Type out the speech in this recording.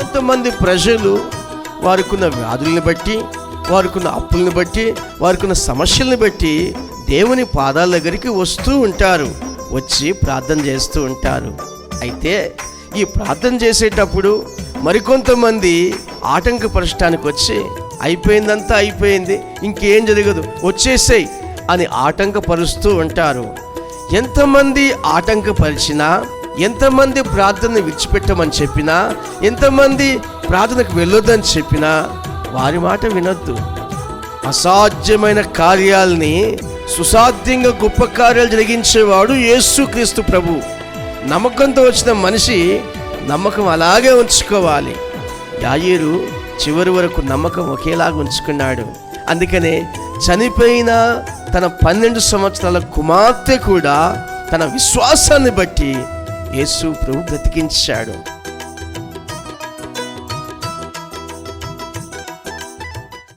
కొంతమంది ప్రజలు వారికున్న వ్యాధుల్ని బట్టి వారికున్న అప్పుల్ని బట్టి వారికున్న సమస్యల్ని బట్టి దేవుని పాదాల దగ్గరికి వస్తూ ఉంటారు. వచ్చి ప్రార్థన చేస్తూ ఉంటారు. అయితే ఈ ప్రార్థన చేసేటప్పుడు మరికొంతమంది ఆటంకపరచడానికి వచ్చి అయిపోయిందంతా అయిపోయింది ఇంకేం జరగదు వచ్చేసేయ్ అని ఆటంకపరుస్తూ ఉంటారు. ఎంతమంది ఆటంకపరిచినా ఎంతమంది ప్రార్థన విడిచిపెట్టమని చెప్పినా ఎంతమంది ప్రార్థనకు వెళ్ళొద్దని చెప్పినా వారి మాట వినొద్దు. అసాధ్యమైన కార్యాలని సుసాధ్యంగా గొప్ప కార్యాలు జరిగించేవాడు యేసుక్రీస్తు ప్రభు. నమ్మకంతో వచ్చిన మనిషి నమ్మకం అలాగే ఉంచుకోవాలి. యాయేరు చివరి వరకు నమ్మకం ఒకేలాగా ఉంచుకున్నాడు. అందుకనే చనిపోయిన తన పన్నెండు సంవత్సరాల కుమార్తె కూడా తన విశ్వాసాన్ని బట్టి యేసు ప్రభు బ్రతికించాడు.